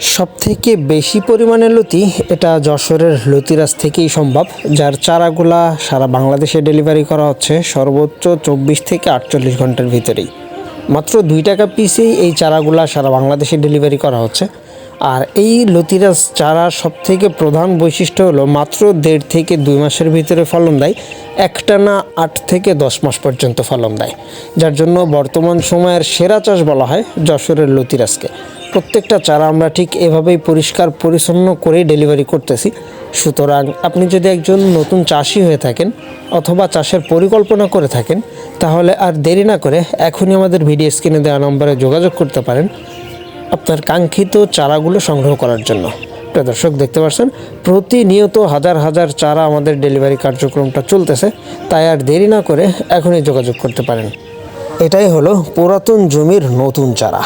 সবথেকে বেশি পরিমাণে লতি এটা যশোরের লতিরাজ থেকেই সম্ভব, যার চারাগুলা সারা বাংলাদেশে ডেলিভারি করা হচ্ছে সর্বোচ্চ চব্বিশ থেকে আটচল্লিশ ঘণ্টার ভিতরেই। মাত্র দুই টাকা পিসেই এই চারাগুলা সারা বাংলাদেশে ডেলিভারি করা হচ্ছে। আর এই লতিরাজ চারা সবথেকে প্রধান বৈশিষ্ট্য হলো মাত্র দেড় থেকে দুই মাসের ভিতরে ফলন দেয় একটানা আট থেকে দশ মাস পর্যন্ত ফলন দেয়। যার জন্য বর্তমান সময়ের সেরা চাষ বলা হয় যশোরের লতিরাজকে। প্রত্যেকটা চারা আমরা ঠিক এভাবেই পরিষ্কার পরিচ্ছন্ন করেই ডেলিভারি করতেছি। সুতরাং আপনি যদি একজন নতুন চাষি হয়ে থাকেন অথবা চাষের পরিকল্পনা করে থাকেন, তাহলে আর দেরি না করে এখনই আমাদের ভিডিও স্ক্রিনে দেওয়া নম্বরে যোগাযোগ করতে পারেন। আপনার কাঙ্ক্ষিত চারাগুলো সংগ্রহ করার জন্য। প্রিয় দর্শক, দেখতে পাচ্ছেন, প্রতিনিয়ত হাজার হাজার চারা আমাদের ডেলিভারি কার্যক্রমটা চলতেছে, তাই আর দেরি না করে এখনই যোগাযোগ করতে পারেন। এটাই হলো পুরাতন জমির নতুন চারা।